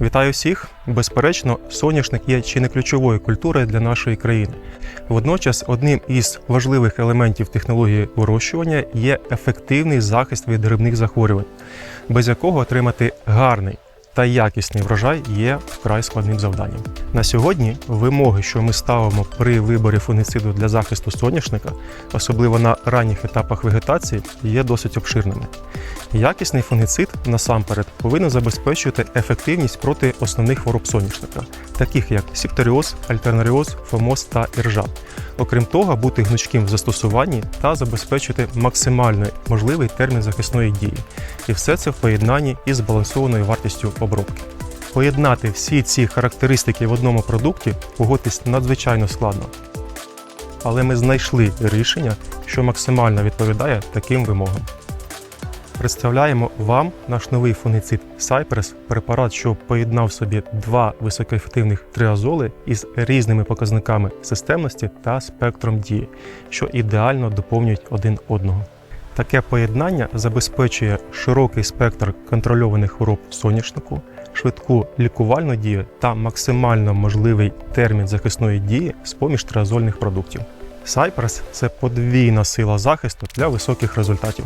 Вітаю всіх! Безперечно, соняшник є чи не ключовою культурою для нашої країни. Водночас, одним із важливих елементів технології вирощування є ефективний захист від грибних захворювань, без якого отримати гарний та якісний врожай є вкрай складним завданням. На сьогодні вимоги, що ми ставимо при виборі фунгіциду для захисту соняшника, особливо на ранніх етапах вегетації, є досить обширними. Якісний фунгіцид насамперед повинен забезпечувати ефективність проти основних хвороб соняшника, таких як сіпторіоз, альтернаріоз, фомоз та іржа. Окрім того, бути гнучким в застосуванні та забезпечити максимально можливий термін захисної дії. І все це в поєднанні із збалансованою вартістю обробки. Поєднати всі ці характеристики в одному продукті погодьтесь надзвичайно складно. Але ми знайшли рішення, що максимально відповідає таким вимогам. Представляємо вам наш новий фунгіцид Cypress, препарат, що поєднав собі два високоефективних триазоли із різними показниками системності та спектром дії, що ідеально доповнюють один одного. Таке поєднання забезпечує широкий спектр контрольованих хвороб соняшнику, швидку лікувальну дію та максимально можливий термін захисної дії з поміж триазольних продуктів. Cypress – це подвійна сила захисту для високих результатів.